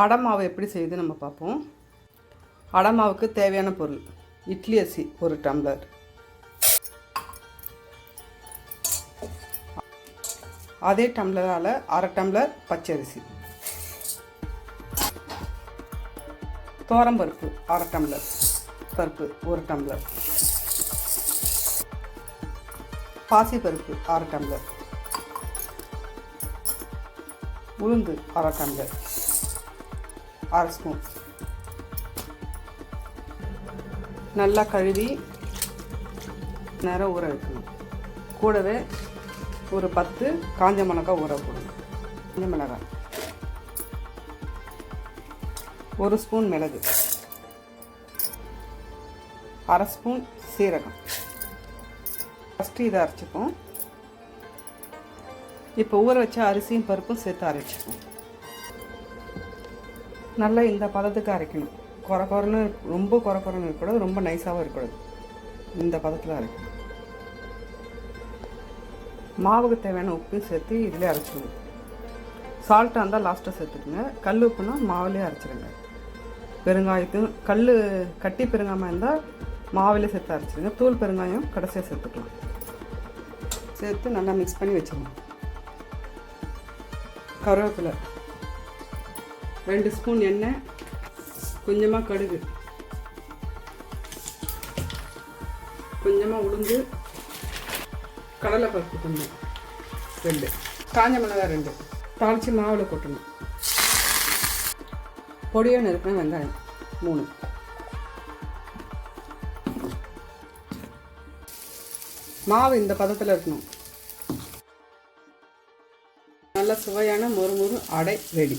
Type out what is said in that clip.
அடை மாவு எப்படி செய்யுது நம்ம பார்ப்போம். அடை மாவுக்கு தேவையான பொருள் இட்லி அரிசி ஒரு டம்ளர். அதே டம்ளரால் அரை டம்ளர் பச்சரிசி. தோரம்பருப்பு அரை டம்ளர் பருப்பு ஒரு டம்ளர். பாசிப்பருப்பு அரை டம்ளர். உளுந்து அரை டம்ளர். அரை ஸ்பூன் நல்லா கழுவி நேரம் ஊற வைக்கணும். கூடவே ஒரு பத்து காஞ்ச மிளகாய் ஊற போடணும். காஞ்ச மிளகாய். ஒரு ஸ்பூன் மிளகு. அரை ஸ்பூன் சீரகம். ஃபஸ்ட்டு இதை அரைச்சிப்போம். இப்போ ஊற வச்ச அரிசியும் பருப்பும் சேர்த்து அரைச்சிப்போம். நல்லா இந்த பதத்துக்கு அரைக்கணும். குறை குறைன்னு ரொம்ப குறை குறைன்னு இருக்கக்கூடாது ரொம்ப நைஸாகவும் இருக்கக்கூடாது. இந்த பதத்தில் அரைக்கணும். மாவுக்கு தேவையான உப்பையும் சேர்த்து இதிலே அரைச்சிடுங்க சால்ட்டாக இருந்தால் லாஸ்ட்டாக சேர்த்துக்குங்க. கல் உப்புனா மாவுலேயே அரைச்சிடுங்க பெருங்காயத்தையும் கல் கட்டி பெருங்காயமாக இருந்தால் மாவிலே சேர்த்து அரைச்சிடுங்க தூள் பெருங்காயம் கடைசியாக சேர்த்துக்கலாம். சேர்த்து நல்லா மிக்ஸ் பண்ணி வச்சிடணும் கருவேப்பிலை. ரெண்டு ஸ்பூன் எண்ணெய் கொஞ்சமாக கடுகு. கொஞ்சமாக உளுந்து கடலைப்பருப்பு கொஞ்சம் ரெண்டு. காஞ்ச மிளகாய் ரெண்டு. தாளித்து மாவில் கொட்டணும். பொடியாக நறுக்கின வெங்காயம் மூணு. மாவு இந்த பதத்தில் இருக்கணும். நல்ல சுவையான மொறு மொறு அடை ரெடி.